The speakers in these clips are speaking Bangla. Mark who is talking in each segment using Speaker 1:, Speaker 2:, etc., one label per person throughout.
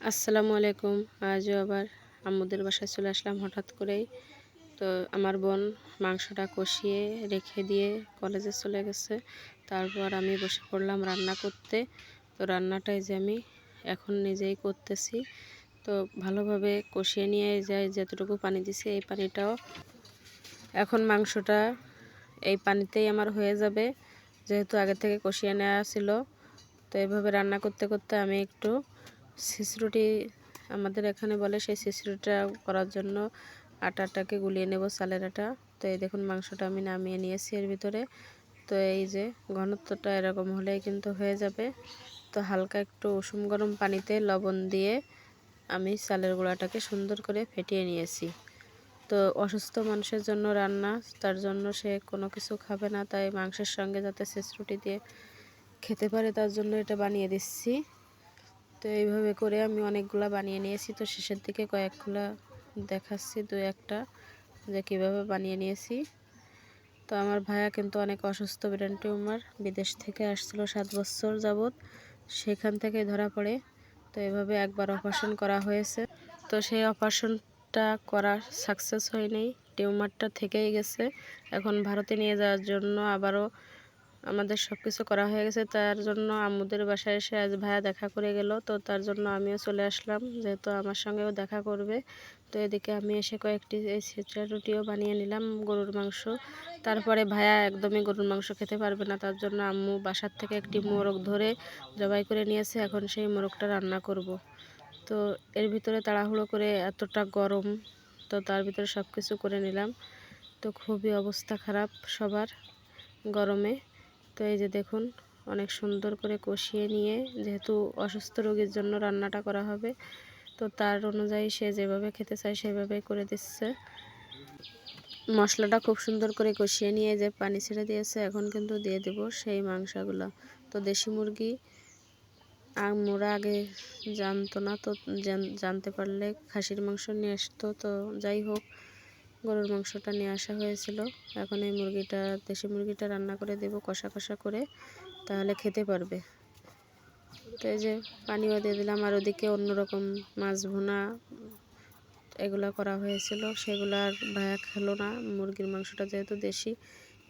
Speaker 1: আসসালামু আলাইকুম। আজও আবার আম্মুদের বাসায় চলে আসলাম হঠাৎ করেই। তো আমার বোন মাংসটা কষিয়ে রেখে দিয়ে কলেজে চলে গেছে। তারপর আমি বসে পড়লাম রান্না করতে। তো রান্নাটাই যে আমি এখন নিজেই করতেছি। তো ভালোভাবে কষিয়ে নিয়ে যাই যতটুকু পানি দিছি এই পানিটাও এখন মাংসটা এই পানিতেই আমার হয়ে যাবে। যেহেতু আগে থেকে কষিয়ে নেওয়া ছিল। তো এইভাবে রান্না করতে করতে আমি একটু সিসরুটি আমাদের এখানে বলে সেই সিসরুটিটা করার জন্য আটাটাকে গুলিয়ে নেব চালের আটা। তো এই দেখুন মাংসটা আমি নামিয়ে নিয়েছি এর ভিতরে। তো এই যে ঘনত্বটা এরকম হলেই কিন্তু হয়ে যাবে। তো হালকা একটু উষুম গরম পানিতে লবণ দিয়ে আমি চালের গুঁড়াটাকে সুন্দর করে ফেটিয়ে নিয়েছি। তো অসুস্থ মানুষের জন্য রান্না, তার জন্য সে কোনো কিছু খাবে না, তাই মাংসের সঙ্গে যাতে শেষ রুটি দিয়ে খেতে পারে তার জন্য এটা বানিয়ে দিচ্ছি। তো এইভাবে করে আমি অনেকগুলো বানিয়ে নিয়েছি। তো শেষের দিকে কয়েকগুলো দেখাচ্ছি, দু একটা, যে কীভাবে বানিয়ে নিয়েছি। তো আমার ভাইয়া কিন্তু অনেক অসুস্থ, ব্রেন টিউমার, বিদেশ থেকে আসছিল সাত বছর যাবৎ, সেখান থেকে ধরা পড়ে। তো এভাবে একবার অপারেশন করা হয়েছে। তো সেই অপারেশনটা করা সাকসেস হয়নি, টিউমারটা থেকেই গেছে। এখন ভারতে নিয়ে যাওয়ার জন্য আবারও আমাদের সব কিছু করা হয়ে গেছে। তার জন্য আম্মুদের বাসায় এসে আজ ভাইয়া দেখা করে গেল। তো তার জন্য আমিও চলে আসলাম। যেহেতু আমার সঙ্গেও দেখা করবে। তো এদিকে আমি এসে কয়েকটি এই ছিচড়া রুটিও বানিয়ে নিলাম গরুর মাংস। তারপরে ভাইয়া একদমই গরুর মাংস খেতে পারবে না। তার জন্য আম্মু বাসার থেকে একটি মোরগ ধরে জবাই করে নিয়েছে। এখন সেই মোরগটা রান্না করব। তো এর ভিতরে তাড়াহুড়ো করে এতটা গরম, তো তার ভিতরে সব কিছু করে নিলাম। তো খুবই অবস্থা খারাপ সবার গরমে। তো এই যে দেখুন, অনেক সুন্দর করে কষিয়ে নিয়ে যেহেতু অসুস্থ রোগীর জন্য রান্নাটা করা হবে, তো তার অনুযায়ী সে যেভাবে খেতে চায় সেভাবে করে দিচ্ছে। মশলাটা খুব সুন্দর করে কষিয়ে নিয়ে যে পানি ছেড়ে দিয়েছে, এখন কিন্তু দিয়ে দেব সেই মাংসগুলো। তো দেশি মুরগি মোরা আগে জানতো না তো জানতে পারলে খাসির মাংস নিয়ে আসতো, তো যাই হোক। গরুর মাংসটা নিয়ে আসা হয়েছিল। এখন এই মুরগিটা, দেশি মুরগিটা রান্না করে দেব, কষা কষা করে, তাহলে খেতে পারবে। তো এই যে পানিও দিয়ে দিলাম, আর ওদিকে অন্যরকম মাছ ভুনা এগুলো করা হয়েছিল। সেগুলো আর ভায়া খেলো না, মুরগির মাংসটা যেহেতু দেশি,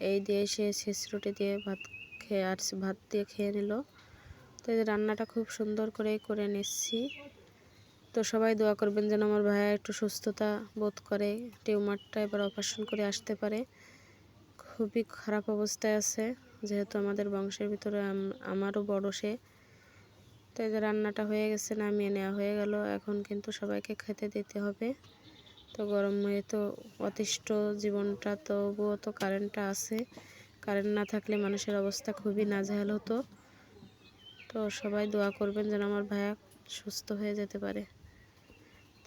Speaker 1: এই দিয়ে সে শেষ রুটি দিয়ে ভাত খেয়ে, আর ভাত দিয়ে খেয়ে নিল। তো এই রান্নাটা খুব সুন্দর করেই করে নিচ্ছি। তো সবাই দোয়া করবেন যেন আমার ভাইয়া একটু সুস্থতা বোধ করে, টিউমারটা এবার অপারেশন করে আসতে পারে। খুবই খারাপ অবস্থায় আছে, যেহেতু আমাদের বংশের ভিতরে আমারও বড় সে। তো এই যে রান্নাটা হয়ে গেছে, নামিয়ে নেওয়া হয়ে গেল। এখন কিন্তু সবাইকে খেতে দিতে হবে। তো গরমে তো অতিষ্ঠ জীবনটা, তবুও তো কারেন্টটা আছে। কারেন্ট না থাকলে মানুষের অবস্থা খুবই নাজেহাল হতো। তো সবাই দোয়া করবেন যেন আমার ভাইয়া সুস্থ হয়ে যেতে পারে।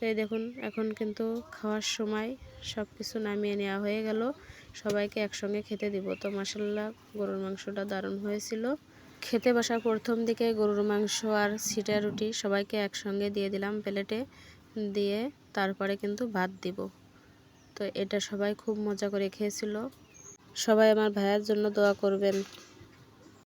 Speaker 1: এই দেখুন, এখন কিন্তু খাওয়ার সময় সব কিছু নামিয়ে নেওয়া হয়ে গেল। সবাইকে একসঙ্গে খেতে দিব। তো মাসাল্লাহ গরুর মাংসটা দারুণ হয়েছিল। খেতে বসার প্রথম দিকে গরুর মাংস আর সিটা রুটি সবাইকে একসঙ্গে দিয়ে দিলাম প্লেটে। দিয়ে তারপরে কিন্তু ভাত দিব। তো এটা সবাই খুব মজা করে খেয়েছিল। সবাই আমার ভাইয়ের জন্য দোয়া করবেন।